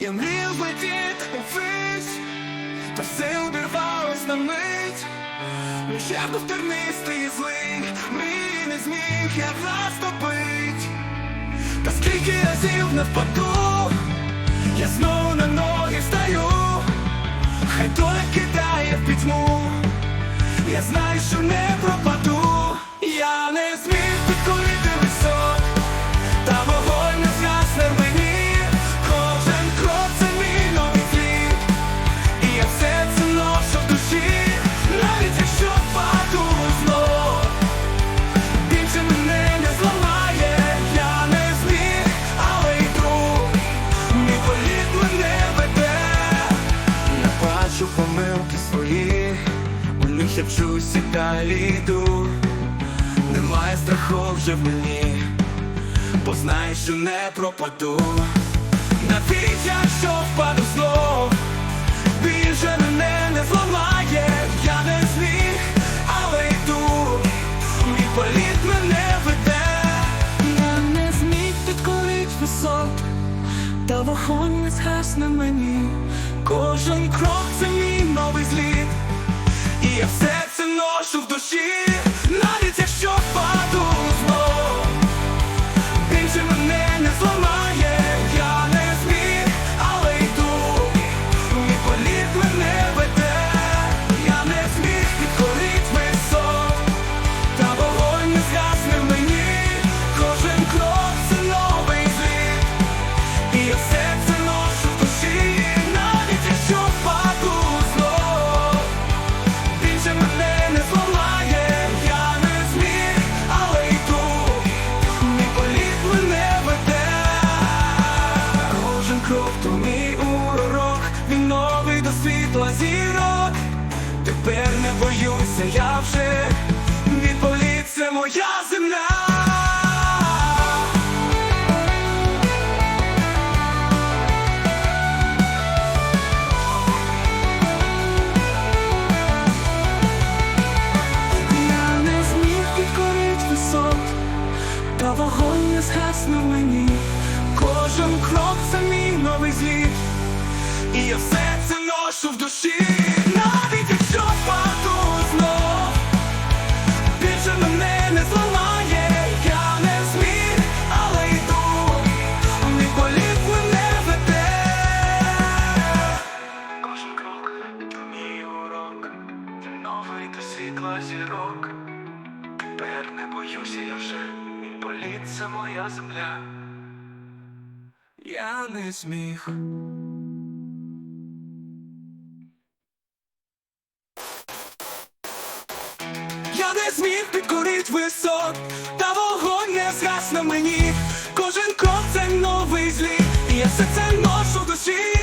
Я мрів летіти ввись, та все обірвалось на мить. Я був тернистий і злий, мрій не зміг я розтопить. Та скільки разів не впаду, я знову на ноги встаю, хай доля кидає в пітьму, я знаю, що не пропаду, я не зміг у них я далі йду, немає страху вже в мені, бо знаю, що не пропаду, навіть якщо впаду знов, більше мене не зламає, я не зміг, але йду. Мій політ мене веде, я не зміг підкорить висот, та вогонь не згасне мені. Кожен крок це мій новий зліт, ношу в боюся, я вже відполіт, це моя земля. Я не зміг підкорить висот, та вогонь не згасне мені. Кожен крок це мій новий зліт. І я все це ношу в душі, Тепер не боюся я вже, політ це моя земля. Я не зміг. Я не зміг підкорить висот, та вогонь не згас на мені. Кожен крок це новий зліт, і я все це ношу душі.